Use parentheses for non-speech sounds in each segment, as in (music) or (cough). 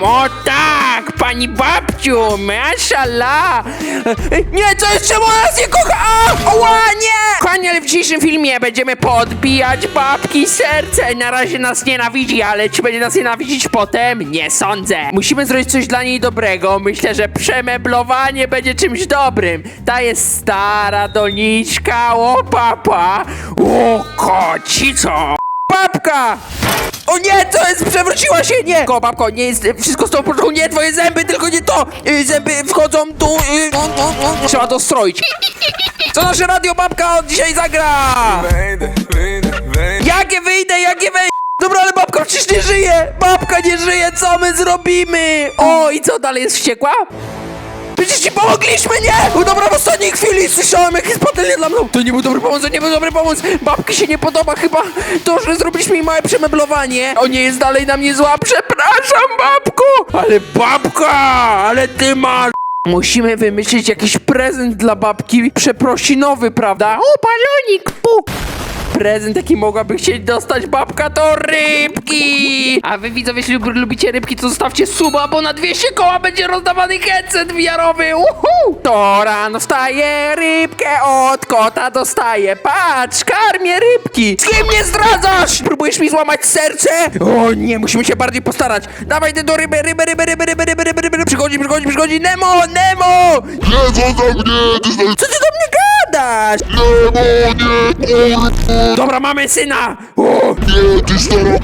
O tak, pani babciu, mashallah. Nie, czemu ona nas nie kocha? A, Oła, nie! Kochani, ale w dzisiejszym filmie będziemy podbijać babki serce. Na razie nas nienawidzi, ale czy będzie nas nienawidzić potem? Nie sądzę. Musimy zrobić coś dla niej dobrego. Myślę, że przemeblowanie będzie czymś dobrym. Ta jest stara doniczka, o papa. O kocico. Babka! O nie, co jest? Przewróciła się, nie! Ko, babko, nie jest, wszystko z tą porządku, nie, twoje zęby, tylko nie to! Y, Zęby wchodzą tu, y, trzeba to stroić. Co nasze radio babka od dzisiaj zagra? Wejdę, wyjdę, wejdę. Jakie wyjdę, jakie wejdę? Dobra, ale babka przecież nie żyje! Babka nie żyje, co my zrobimy? O, i co, dalej jest wściekła? Przecież ci pomogliśmy, nie? Dobra, w ostatniej chwili słyszałem jakieś patelnie dla mną. To nie był dobry pomysł, to nie był dobry pomysł. Babki się nie podoba chyba to, że zrobiliśmy jej małe przemeblowanie. O, nie jest dalej na mnie zła. Przepraszam, babko. Ale babka, ale ty masz... Musimy wymyślić jakiś prezent dla babki przeprosinowy, prawda? O, balonik, pu! Prezent, jaki mogłaby chcieć dostać babka, to rybki! A wy widzowie, jeśli lub- lubicie rybki, to zostawcie suba, bo na 200 koła będzie rozdawany headset wiarowy! Uhu! To rano wstaje, rybkę od kota dostaje. Patrz, karmię rybki! Z kim nie zdradzasz? Próbujesz mi złamać serce? O nie, musimy się bardziej postarać. Dawaj ty do ryby, ryby, ryby, ryby, ryby, ryby, ryby, ryby. Przychodzi, przychodzi, przychodzi. Nemo, Nemo! Nie, zostaw mnie, ty znasz... Co ty do mnie gadasz? Nemo, nie, kurwa, Dobra, mamy syna! O! nie, ty stara.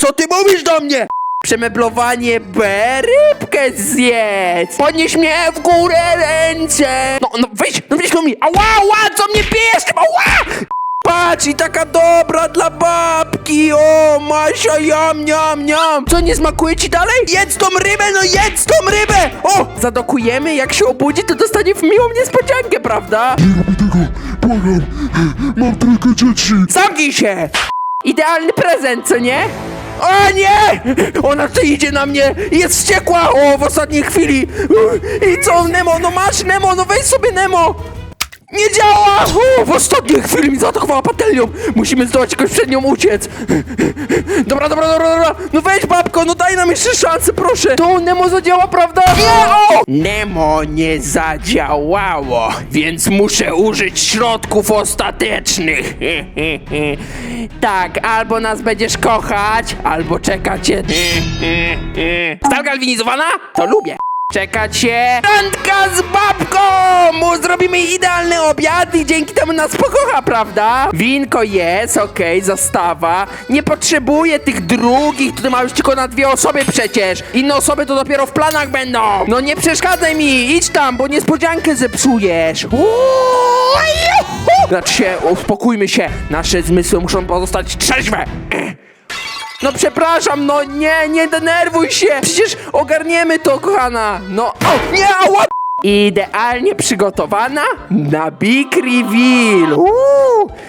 Co ty mówisz do mnie? Przemeblowanie B, rybkę zjedz! Podnieś mnie w górę ręce! No, no weź, no weź mi! Ała, ała, co mnie bijesz? Ała! Patrz, i taka dobra dla babki! O, Masia, jam, niam, niam! Co, nie smakuje ci dalej? Jedz tą rybę, no jedz tą rybę! O, zadokujemy, jak się obudzi, to dostanie w miłą niespodziankę, prawda? Nie robię tego, błagam. Mam trójkę dzieci. Zamknij się! Idealny prezent, co nie? O nie! Ona tu idzie na mnie! Jest wściekła! O, w ostatniej chwili! I co, Nemo? No masz, Nemo! No weź sobie, Nemo! Nie działa! O, w ostatniej chwili mi zaatakowała patelnią! Musimy zdołać jakoś przed nią uciec! Dobra, dobra, dobra, dobra! No weź, babko, no daj nam jeszcze szansę, proszę! To Nemo zadziała, prawda? Nie! O! Nemo nie zadziałało, więc muszę użyć środków ostatecznych. (laughs) tak, albo nas będziesz kochać, albo czekać cię. (laughs) Stal galwinizowana? To lubię. Czekać się randka z babką! Mu zrobimy idealny obiad i dzięki temu nas pokocha, prawda? Winko jest, okej, zastawa. Nie potrzebuję tych drugich, tutaj ma już tylko na dwie osoby przecież. Inne osoby to dopiero w planach będą. No nie przeszkadzaj mi, idź tam, bo niespodziankę zepsujesz. Uuu, juhu! Znaczy się, uspokójmy się. Nasze zmysły muszą pozostać trzeźwe. No przepraszam, no nie, nie denerwuj się! Przecież ogarniemy to, kochana! No, o, nie, ała! Idealnie przygotowana na Big Reveal.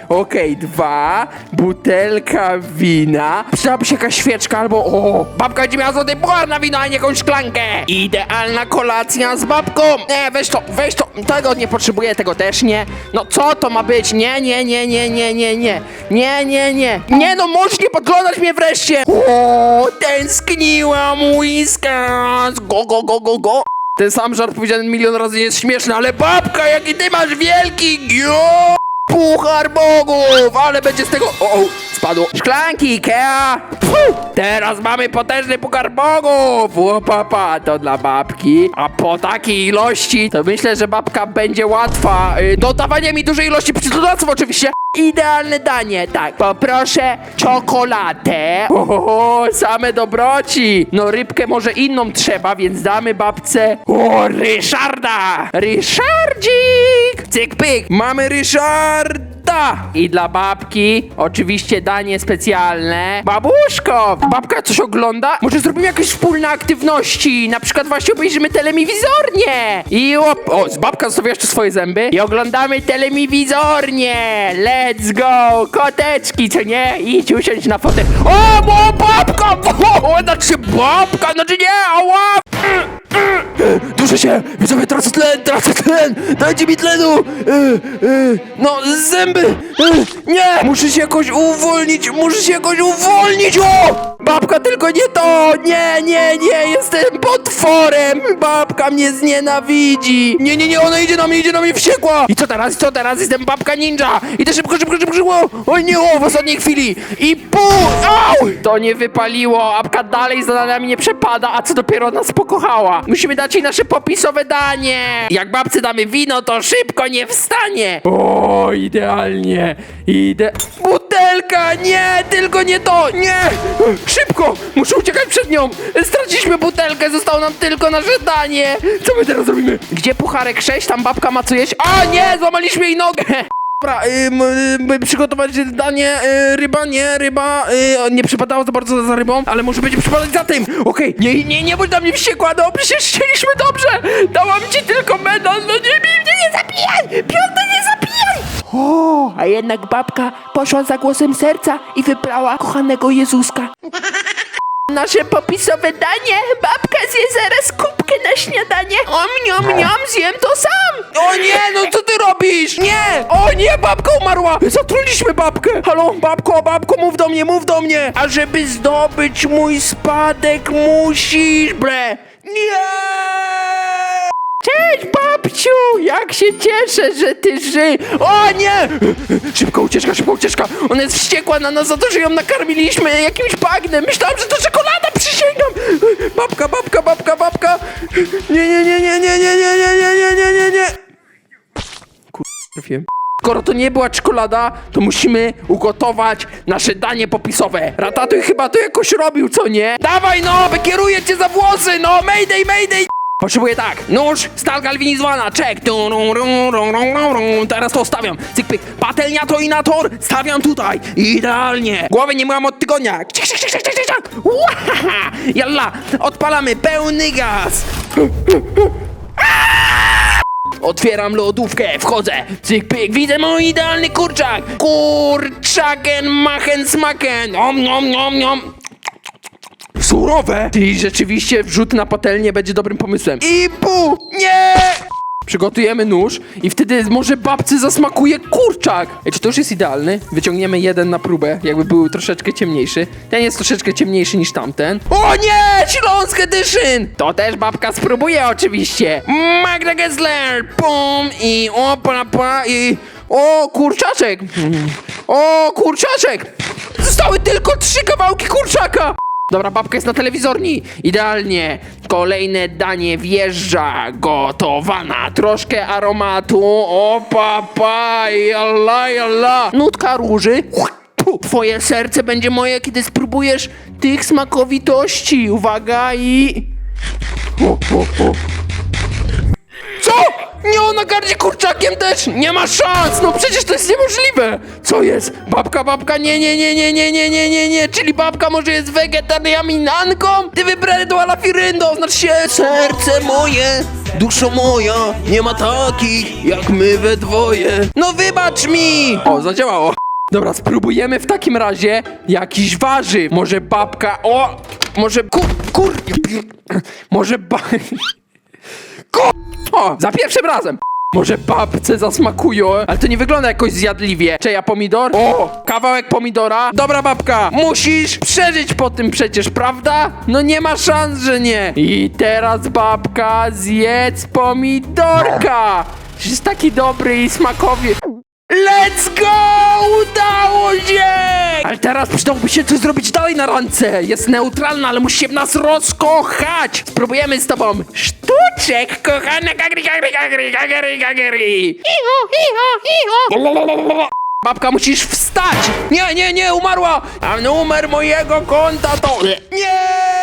Okej, dwa, butelka wina. Przydałaby się jakaś świeczka albo... O, babka będzie miała złoty puchar na wino, a nie jakąś szklankę. Idealna kolacja z babką. Nie, weź to, weź to. Tego nie potrzebuję, tego też nie. No co to ma być? Nie, nie, nie, nie, nie, nie, nie. Nie, nie, nie. Nie no, możesz nie podglądać mnie wreszcie. O, tęskniłam, Whiskas. Go, go, go, go, go. Ten sam żart powiedziany milion razy jest śmieszny, ale babka, jaki ty masz wielki gio! Puchar bogów, ale będzie z tego... O, o spadło. Szklanki Ikea! Pfu, teraz mamy potężny puchar bogów! O, papa, to dla babki. A po takiej ilości, to myślę, że babka będzie łatwa. Y, dodawanie mi dużej ilości przytulaców oczywiście. Idealne danie, tak. Poproszę czekoladę. O, same dobroci. No rybkę może inną trzeba, więc damy babce. O, Ryszarda! Ryszardzik! Cyk pyk, mamy Ryszarda! I dla babki oczywiście danie specjalne. Babuszko! Babka coś ogląda? Może zrobimy jakieś wspólne aktywności? Na przykład właśnie obejrzymy telemizornie. I op, o, babka zostawia jeszcze swoje zęby. I oglądamy telemizornie. Let's go! Koteczki, co nie? Idź usiądź na fotel. O, bo babka! O, (laughs) znaczy babka, znaczy nie, Duszę się! Widzowie, tracę tlen, tracę tlen! Dajcie mi tlenu! E, e, no, zęby! E, nie! Muszę się jakoś uwolnić, muszę się jakoś uwolnić! O! Babka, tylko nie to! Nie, nie, nie! Jestem potworem! Babka mnie znienawidzi! Nie, nie, nie, ona idzie na mnie, idzie na mnie wściekła! I co teraz, co teraz? Jestem babka ninja! Idę szybko, szybko, szybko, szybko! O nie, o, w ostatniej chwili! I pół! Au! To nie wypaliło, babka dalej za nami nie przepada, a co dopiero nas pokochała! Musimy dać jej nasze popisowe danie! Jak babce damy wino, to szybko nie wstanie! O, idealnie! Ide... Butelka! Nie, tylko nie to! Nie! Szybko! Muszę uciekać przed nią! Straciliśmy butelkę, zostało nam tylko nasze danie! Co my teraz robimy? Gdzie pucharek 6? Tam babka ma co jeść? A nie! Złamaliśmy jej nogę! Dobra, przygotować danie, y, ryba, nie, ryba, y, nie przypadało za bardzo za rybą, ale może będzie przypadać za tym. Okej, nie, nie, nie bądź na mnie wściekła, no przecież chcieliśmy dobrze. Dałam ci tylko medal, no nie, nie, nie, nie zabijaj, piąta nie zabijaj. O, a jednak babka poszła za głosem serca i wybrała kochanego Jezuska. Nasze popisowe danie! Babka zje zaraz kubkę na śniadanie! Om, niom, niom, zjem to sam! O nie, no co ty robisz? Nie! O nie, babka umarła! Zatruliśmy babkę! Halo, babko, babko, mów do mnie, mów do mnie! A żeby zdobyć mój spadek, musisz, bre! Nie! Cześć, babciu! Jak się cieszę, że ty ży... O nie! Szybko ucieczka, szybko ucieczka! Ona jest wściekła na nas za to, że ją nakarmiliśmy jakimś bagnem! Myślałam, że to czekolada, przysięgam! Babka, babka, babka, babka! Nie, nie, nie, nie, nie, nie, nie, nie, nie, nie, nie, nie, nie! Skoro to nie była czekolada, to musimy ugotować nasze danie popisowe. Ratatuj chyba to jakoś robił, co nie? Dawaj no, wykieruję cię za włosy, no! Mayday, mayday! Potrzebuję tak, nóż, stal galwinizowana, czek, teraz to stawiam, cyk, pyk, patelniator i nator, stawiam tutaj, idealnie, głowy nie mam od tygodnia, Cik, jalla, odpalamy pełny gaz, Otwieram lodówkę, wchodzę, cyk pyk, widzę mój idealny kurczak! Kurczaken machen smaken! Om, nom, nom, nom! Surowe! Czyli rzeczywiście wrzut na patelnię będzie dobrym pomysłem. I pu! Nie! Przygotujemy nóż i wtedy może babcy zasmakuje kurczak. Ej, czy to już jest idealny? Wyciągniemy jeden na próbę, jakby był troszeczkę ciemniejszy. Ten jest troszeczkę ciemniejszy niż tamten. O nie! Śląsk Edition! To też babka spróbuje oczywiście. Magda Gessler! Pum! I opa, pa, i... O, kurczaczek! O, kurczaczek! Zostały tylko trzy kawałki kurczaka! Dobra, babka jest na telewizorni. Idealnie. Kolejne danie wjeżdża. Gotowana. Troszkę aromatu. O, papa, jalla, jalla. Nutka róży. Twoje serce będzie moje, kiedy spróbujesz tych smakowitości. Uwaga i... O, o, o. Nie ona gardzi kurczakiem też? Nie ma szans! No przecież to jest niemożliwe! Co jest? Babka, babka, nie, nie, nie, nie, nie, nie, nie, nie, nie, czyli babka może jest wegetarianinanką? Ty wybredła la firyndo, znaczy się serce moje, duszo moja, nie ma takich jak my we dwoje. No wybacz mi! O, zadziałało. Dobra, spróbujemy w takim razie jakiś warzyw. Może babka, o, może kur, kur, może ba... (laughs) Ko... Za pierwszym razem! Może babce zasmakują, ale to nie wygląda jakoś zjadliwie. Czeja pomidor? O, kawałek pomidora. Dobra babka, musisz przeżyć po tym przecież, prawda? No nie ma szans, że nie. I teraz babka, zjedz pomidorka. Jest taki dobry i smakowy. Let's go! Udało się! Ale teraz przydałoby się coś zrobić dalej na randce. Jest neutralna, ale musi się w nas rozkochać. Spróbujemy z tobą. Sztuczek, kochana gagri, gagri, gagri, gagri, gagri. Iho, iho, iho. Babka, musisz wstać! Nie, nie, nie, umarła! A numer mojego konta to... Nie!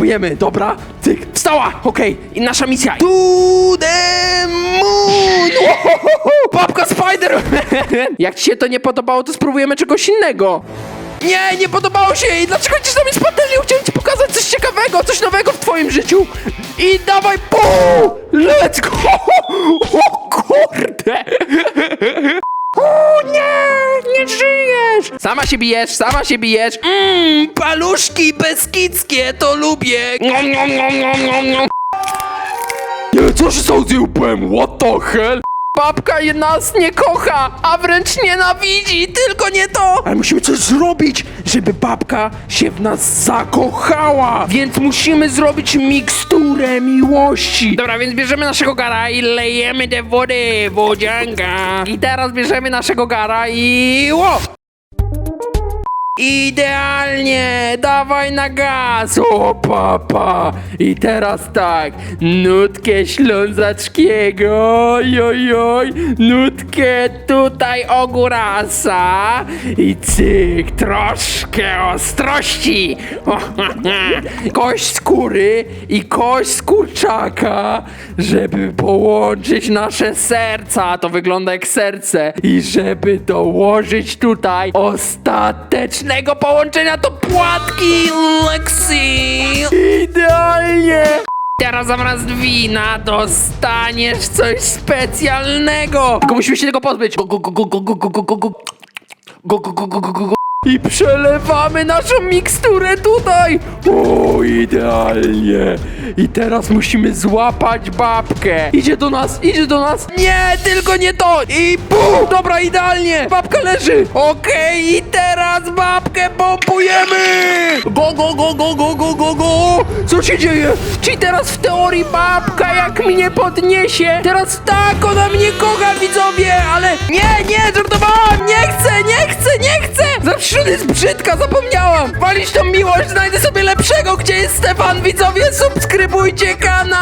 Spróbujemy, dobra? Cyk, wstała! Okej, i nasza misja. To the moon! Ohohoho! Babka Spider! (laughs) Jak ci się to nie podobało, to spróbujemy czegoś innego. Nie, nie podobało się jej! Dlaczego ci tam jest patelnią? Chciałem ci pokazać coś ciekawego, coś nowego w twoim życiu! I dawaj, pu! Let's go! (laughs) O kurde! O nie, nie żyjesz! Sama się bijesz, sama się bijesz. Mmm, paluszki beskidzkie, to lubię. Nom, nom, nom, nom, nom, nom. Nie, co się stało z? What the hell? Babka nas nie kocha, a wręcz nienawidzi, tylko nie to! Ale musimy coś zrobić, żeby babka się w nas zakochała! Więc musimy zrobić miksturę miłości! Dobra, więc bierzemy naszego gara i lejemy te wody, wodzianka! I teraz bierzemy naszego gara i... Ło! Idealnie! Dawaj na gaz! O papa! I teraz tak, nutkę ślązackiego, oj, oj, nutkę tutaj ogórasa i cyk, troszkę ostrości! (laughs) Kość skóry i kość kurczaka, żeby połączyć nasze serca, to wygląda jak serce, i żeby dołożyć tutaj ostatecznego połączenia do płatki Lexi. Idealnie! Teraz zamiast wina dostaniesz coś specjalnego! Tylko musimy się tego pozbyć! Go, go, go, go, go, go, go, go, go, go. Go, go, go, go, go, go, go. I przelewamy naszą miksturę tutaj! O, idealnie! I teraz musimy złapać babkę! Idzie do nas, idzie do nas! Nie, tylko nie to! I bum! Dobra, idealnie! Babka leży! Okej, i teraz babkę pompujemy! Go, go, go, go, go, go, go, go! Co się dzieje? Czyli teraz w teorii babka jak mnie podniesie, teraz tak, ona mnie kocha, widzowie! Ale nie, nie, żartowałam! Nie chcę, nie chcę, nie chcę! Zawsze jest brzydka, zapomniałam! Walić tą miłość, znajdę sobie lepszego! Gdzie jest Stefan, widzowie? Subskrybujcie kanał!